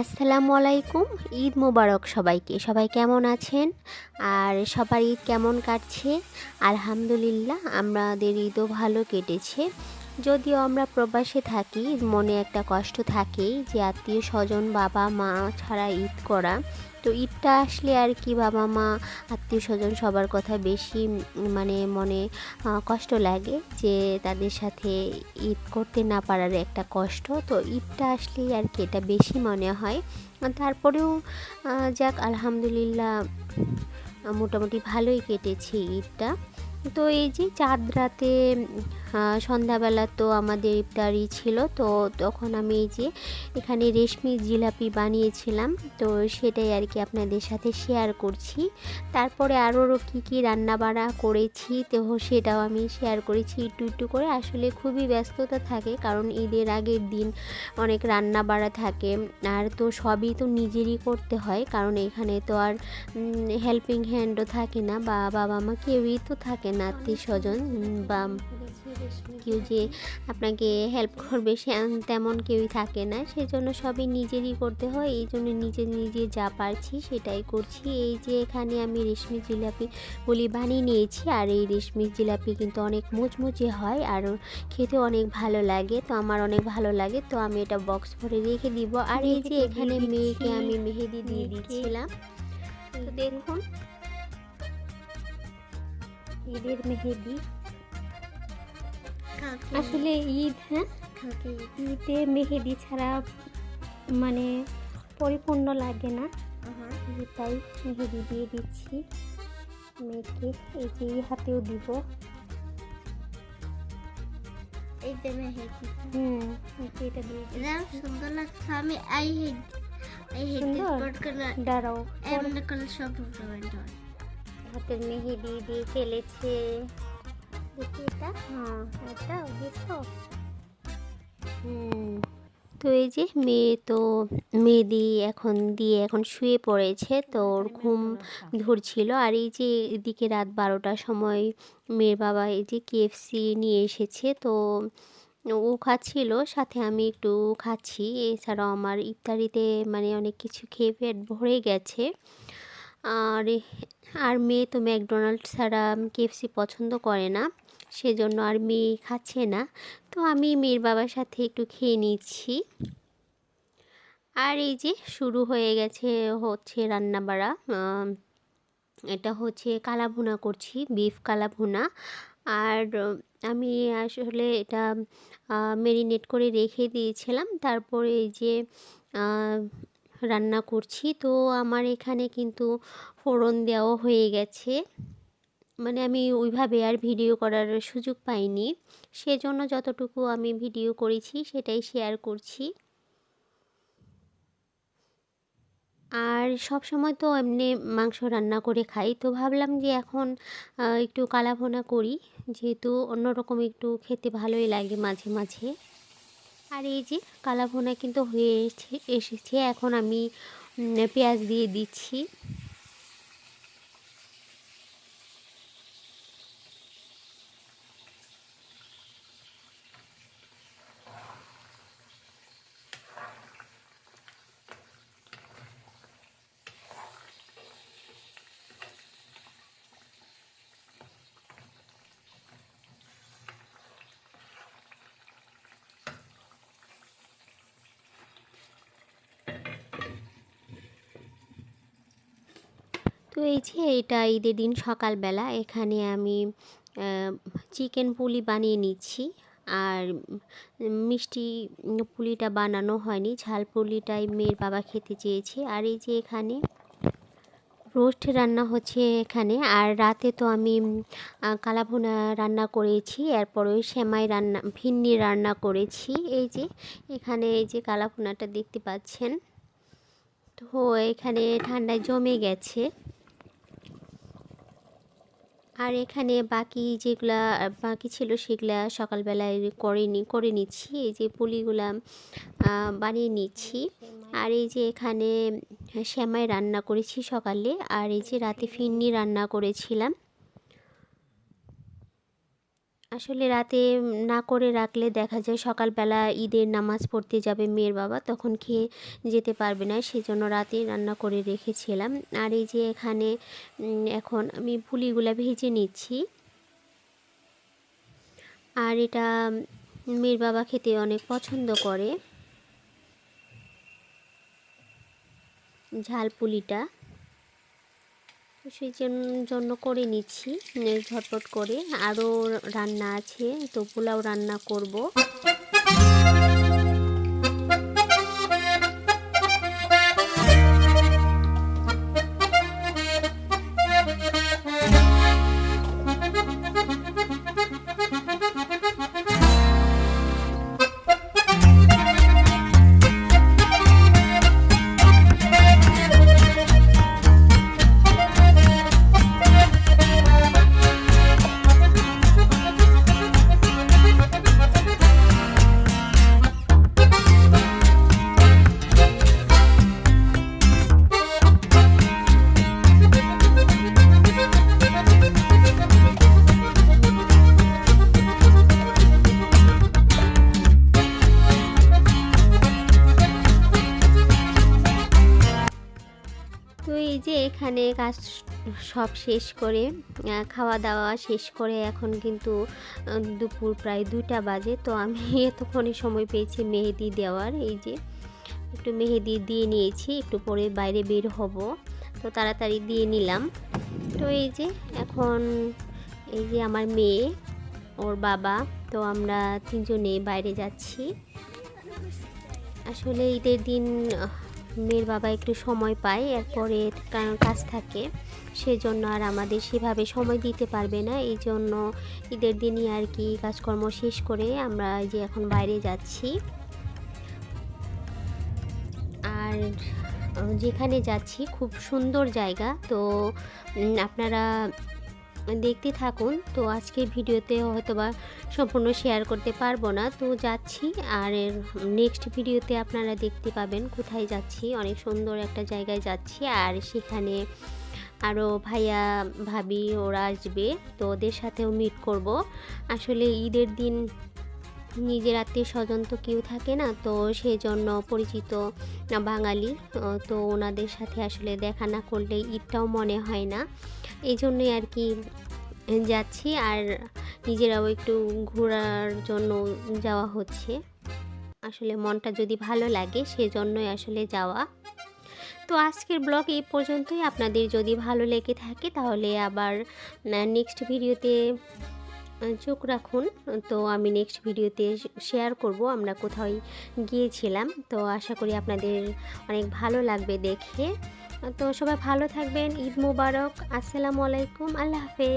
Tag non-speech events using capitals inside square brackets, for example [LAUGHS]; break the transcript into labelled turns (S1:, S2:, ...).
S1: আসসালামু আলাইকুম। ঈদ মোবারক সবাইকে। সবাই কেমন আছেন? আর সবার ঈদ কেমন কাটছে? আলহামদুলিল্লাহ, আমাদের ঈদও ভালো কেটেছে। যদিও আমরা প্রবাসে থাকি, মনে একটা কষ্ট থাকেই যে আত্মীয় স্বজন, বাবা, মা ছাড়া ঈদ করা। তো ঈদটা আসলে আর কি বাবা, মা, আত্মীয় স্বজন সবার কথা বেশি মানে মনে কষ্ট লাগে যে তাদের সাথে ঈদ করতে না পারার একটা কষ্ট। তো ঈদটা আসলেই আর কি এটা বেশি মনে হয়। তারপরেও যাক, আলহামদুলিল্লাহ, মোটামুটি ভালোই কেটেছে ঈদটা। তো এই যে চাঁদ রাতে সন্ধ্যাবেলা তো আমাদের ইফতারি ছিল, তো তখন আমি এই যে এখানে রেশমি জিলাপি বানিয়েছিলাম, তো সেটাই আর কি আপনাদের সাথে শেয়ার করছি। তারপরে আরও কী কী রান্না বাড়া করেছি, তো সেটাও আমি শেয়ার করেছি একটু একটু করে। আসলে খুবই ব্যস্ততা থাকে, কারণ ঈদের আগের দিন অনেক রান্না বাড়া থাকে, আর তো সবই তো নিজেরই করতে হয়, কারণ এখানে তো আর হেল্পিং হ্যান্ডও থাকে না, বা বাবা মা কেউই তো থাকে না আত্মীয় স্বজন বা কেউ যে আপনাকে হেল্প করবে সে তেমন কেউই থাকে না। সেজন্য সবই নিজেরই করতে হয়। এই জন্য নিজে নিজে যা পারছি সেটাই করছি। এই যে এখানে আমি রেশমি জিলাপি বলি বানিয়ে নিয়েছি। আর এই রেশমি জিলাপি কিন্তু অনেক মুচমুচে হয় আর খেতে অনেক ভালো লাগে। তো আমার অনেক ভালো লাগে। তো আমি এটা বক্স ভরে রেখে দিব। আর এই যে এখানে মেয়েকে আমি মেহেদি দিয়ে দিচ্ছিলাম। তো দেখুন। ঈদের মেহেদি। আসলে ঈদ হ্যাঁ? ঈদে। মেহেদি ছাড়া মানে পরিপূর্ণ লাগে না। তাই মেহেদি দিয়ে দিচ্ছি। মেয়েকে এই যে হাতেও দিব।
S2: এই যে মেহেদি।
S1: হুম এটা দিয়ে
S2: সুন্দর লাগছে। আমি আই হেড
S1: দাঁড়াও। হাতের মেহেদি দিয়ে ফেলেছে। দেখি এটা হ্যাঁ এটা দেখো হুম। তো এই যে মেয়ে তো মেহেদি এখন দিয়ে এখন শুয়ে পড়েছে তো ওর ঘুম ধরছিল। আর এই যে এদিকে রাত বারোটার সময় মেয়ের বাবা এই যে কেএফসি নিয়ে এসেছে তো ও খাচ্ছিল সাথে আমি একটু খাচ্ছি। এছাড়াও আমার ইফতারিতে মানে অনেক কিছু খেয়ে পেট ভরে গেছে। আর আর মেয়ে তো ম্যাকডোনাল্ড ছাড়া কেএফসি পছন্দ করে না। সেজন্য আর মেয়ে খাচ্ছে না। তো আমি মেয়ের বাবার সাথে একটু খেয়ে নিচ্ছি। আর এই যে শুরু হয়ে গেছে হচ্ছে রান্না বাড়া এটা হচ্ছে কালা ভুনা করছি, বিফ কালা ভুনা আর আমি আসলে এটা মেরিনেট করে রেখে দিয়েছিলাম। তারপরে এই যে রান্না করছি। তো আমার এখানে কিন্তু ফোড়ন দেওয়া হয়ে গেছে। মানে আমি ওইভাবে আর ভিডিও করার সুযোগ পাইনি। সেজন্য যতটুকু আমি ভিডিও করেছি সেটাই শেয়ার করছি। আর সব সময় তো এমনি মাংস রান্না করে খাই। তো ভাবলাম যে এখন একটু কালাভোনা করি। যেহেতু অন্যরকম একটু খেতে ভালোই লাগে মাঝে মাঝে। আর এই যে কালাভোনা কিন্তু হয়ে এসে- এসেছে। এখন আমি পেঁয়াজ দিয়ে দিচ্ছি। তো এই যে এটা ঈদের দিন সকালবেলা। এখানে আমি চিকেন পুলি বানিয়ে নিচ্ছি। আর মিষ্টি পুলিটা বানানো হয়নি, ঝাল পুলিটাই মেয়ের বাবা খেতে চেয়েছে। আর এই যে এখানে রোস্ট রান্না হচ্ছে এখানে। আর রাতে তো আমি কালাভুনা রান্না করেছি, এরপরে ওই সেমাই রান্না ভিন্নি রান্না করেছি। এই যে, এখানে এই যে কালাভুনাটা দেখতে পাচ্ছেন। তো এখানে ঠান্ডায় জমে গেছে। আর এখানে বাকি যেগুলা, বাকি ছিল সেগুলা সকালবেলায় করে নি করে নিচ্ছি। এই যে পুলিগুলা বানিয়ে নিচ্ছি। আর এই যে এখানে শ্যামাই রান্না করেছি সকালে। আর এই যে রাতে ফিন্নি রান্না করেছিলাম। আসলে রাতে না করে রাখলে দেখা যায় সকালবেলা ঈদের নামাজ পড়তে যাবে মেয়ের বাবা, তখন খেয়ে যেতে পারবে না। সেজন্য রাতে রান্না করে রেখেছিলাম। আর এই যে এখানে এখন আমি পুলিগুলা ভেজে নিচ্ছি। আর এটা মেয়ের বাবা খেতে অনেক পছন্দ করে। ঝাল পুলিটা। তো সেই জন- জন্য করে নিচ্ছি ঝটপট করে। আরও রান্না আছে, তো পোলাও রান্না করব। এখানে কাজ সব শেষ করে খাওয়া দাওয়া শেষ করে এখন কিন্তু দুপুর প্রায় দুইটা বাজে। তো আমি [LAUGHS] এতক্ষণে সময় পেয়েছি মেহেদি দেওয়ার, এই যে একটু মেহেদি দিয়ে নিয়েছি, একটু পরে বাইরে বের হব। তো তাড়াতাড়ি দিয়ে নিলাম। তো এই যে এখন, এই যে আমার মেয়ে, ওর বাবা, তো আমরা তিনজনে বাইরে যাচ্ছি। আসলে ঈদের দিন মেয়ের বাবা একটু সময় পায়, এরপরে কাজ থাকে। সেজন্য আর আমাদের সেভাবে সময় দিতে পারবে না। এই জন্য ঈদের দিনই আর কি কাজকর্ম শেষ করে আমরা যে এখন বাইরে যাচ্ছি। আর যেখানে যাচ্ছি খুব সুন্দর জায়গা। তো আপনারা দেখতে থাকুন। তো আজকে ভিডিওতে হয়তো বা সম্পূর্ণ শেয়ার করতে পারব না। তো যাচ্ছি আর নেক্সট ভিডিওতে আপনারা দেখতে পাবেন কোথায় যাচ্ছি। অনেক সুন্দর একটা জায়গায় যাচ্ছি আর সেখানে আরও ভাইয়া, ভাবি ওরা আসবে। তো ওদের সাথেও মিট করব। আসলে ঈদের দিন নিজের আত্মীয় স্বজন তো কেউ থাকে না, তো সেই জন্য পরিচিত বাঙালি তো ওনাদের সাথে আসলে দেখা না করলে ঈদটাও মনে হয় না। এই জন্যই আর কি যাচ্ছি আর নিজেরাও একটু ঘোরার জন্য যাওয়া হচ্ছে। আসলে মনটা যদি ভালো লাগে সেজন্যই আসলে যাওয়া। তো আজকের ব্লগ এই পর্যন্তই। আপনাদের যদি ভালো লেগে থাকে তাহলে আবার নেক্সট ভিডিওতে চোখ রাখুন। তো আমি নেক্সট ভিডিওতে শেয়ার করব। আমরা কোথায় গিয়েছিলাম। তো আশা করি আপনাদের অনেক ভালো লাগবে দেখে। তো সবাই ভালো থাকবেন। ঈদ মুবারক। আসসালামু আলাইকুম। আল্লাহ হাফেজ।